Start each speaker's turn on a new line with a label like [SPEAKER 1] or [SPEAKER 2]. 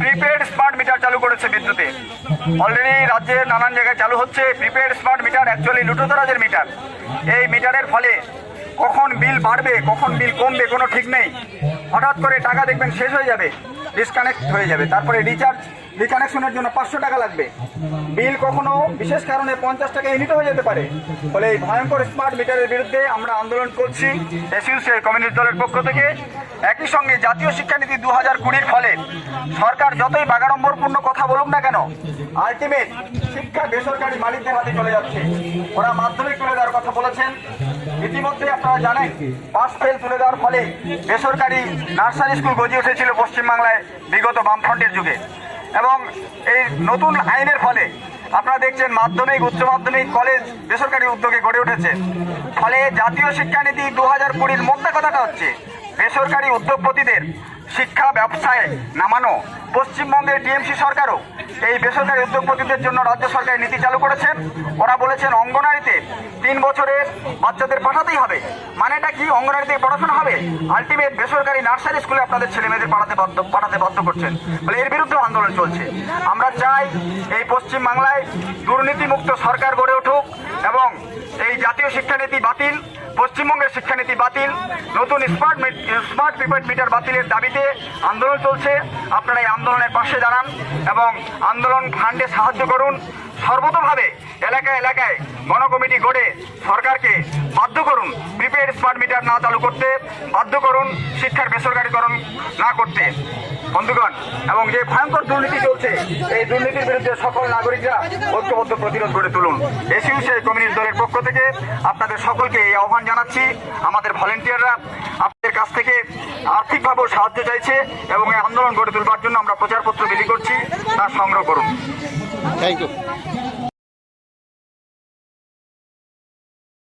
[SPEAKER 1] Prepaid smart metre চালু করেছে বিদ্যুতে। অলরেডি রাজ্যে নানান জায়গায় চালু হচ্ছে প্রিপেড স্মার্ট মিটার অ্যাকচুয়ালি লুটোতরাজের মিটার এই মিটারের ফলে কখন বিল বাড়বে, কখন বিল কমবে, কোনো ঠিক নেই। হঠাৎ করে টাকা দেখবেন শেষ হয়ে যাবে ডিসকানেক্ট হয়ে যাবে। তারপরে রিচার্জ রিকানেকশনের জন্য পাঁচশো টাকা লাগবে। বিল কখনো বিশেষ কারণে পঞ্চাশ টাকা ইউনিট হয়ে যেতে পারে। ফলে এই ভয়ঙ্কর স্মার্ট মিটারের বিরুদ্ধে আমরা আন্দোলন করছি। এসইউসি কমিউনিস্ট দলের পক্ষ থেকে একই সঙ্গে জাতীয় শিক্ষানীতি দু হাজার কুড়ির ফলে সরকার যতই বাগাড়ম্বরপূর্ণ কথা বলুক না কেন আলটিমেট শিক্ষা বেসরকারি মালিকদের হাতে চলে যাচ্ছে। ওরা মাধ্যমিক তুলে দেওয়ার কথা বলেছেন। ইতিমধ্যে আপনারা জানেন পাস ফেল তুলে দেওয়ার ফলে বেসরকারি নার্সারি স্কুল গজিয়ে উঠেছিল পশ্চিমবাংলায় বিগত বামফ্রন্টের যুগে। এবং এই নতুন আইনের ফলে আপনারা দেখছেন মাধ্যমিক, উচ্চ মাধ্যমিক, কলেজ বেসরকারি উদ্যোগে গড়ে উঠেছে। ফলে জাতীয় শিক্ষানীতি দু হাজার কুড়ির মধ্যে কথাটা হচ্ছে বেসরকারি উদ্যোগপতিদের শিক্ষা ব্যবসায় নামানো পশ্চিমবঙ্গের টিএমসি সরকারও এই বেসরকারি উদ্যোগপতিদের জন্য রাজ্য সরকার নীতি চালু করেছেন। ওরা বলেছেন অঙ্গনারীতে তিন বছরের বাচ্চাদের পাঠাতেই হবে। মানেটা কি? অঙ্গনারীতে পড়াশোনা হবে? আলটিমেট বেসরকারি নার্সারি স্কুলে আপনাদের ছেলে মেয়েদের পাঠাতে বাধ্য পাঠাতে বাধ্য করছেন। বলে এর বিরুদ্ধে আন্দোলন চলছে। আমরা চাই এই পশ্চিম বাংলায় দুর্নীতিমুক্ত সরকার গড়ে উঠুক এবং এই জাতীয় শিক্ষানীতি বাতিল পশ্চিমবঙ্গের শিক্ষানীতি বাতিল, নতুন স্মার্ট স্মার্ট প্রিপেড মিটার বাতিলের দাবিতে আন্দোলন চলছে। আপনারা এই আন্দোলনের পাশে দাঁড়ান এবং আন্দোলন ফান্ডে সাহায্য করুন। সর্বতভাবে এলাকায় এলাকায় গণকমিটি গড়ে সরকারকে বাধ্য করুন প্রিপেড স্মার্ট মিটার না চালু করতে, বাধ্য করুন শিক্ষার বেসরকারীকরণ না করতে। বন্ধুগণ, এবং যে ভয়ঙ্কর দুর্নীতি চলছে, এই দুর্নীতির বিরুদ্ধে সকল নাগরিকরা ঐক্যবদ্ধ প্রতিরোধ গড়ে তুলুন। এসিউ সেই কমিউনিস্ট দলের পক্ষ থেকে আপনাদের সকলকে এই আহ্বান জানাচ্ছি। আমাদের ভলেন্টিয়াররা আপনাদের কাছ থেকে আর্থিকভাবেও সাহায্য চাইছে এবং এই আন্দোলন গড়ে তুলবার জন্য আমরা প্রচারপত্র বিলি করছি, তা সংগ্রহ করুন।
[SPEAKER 2] Thank you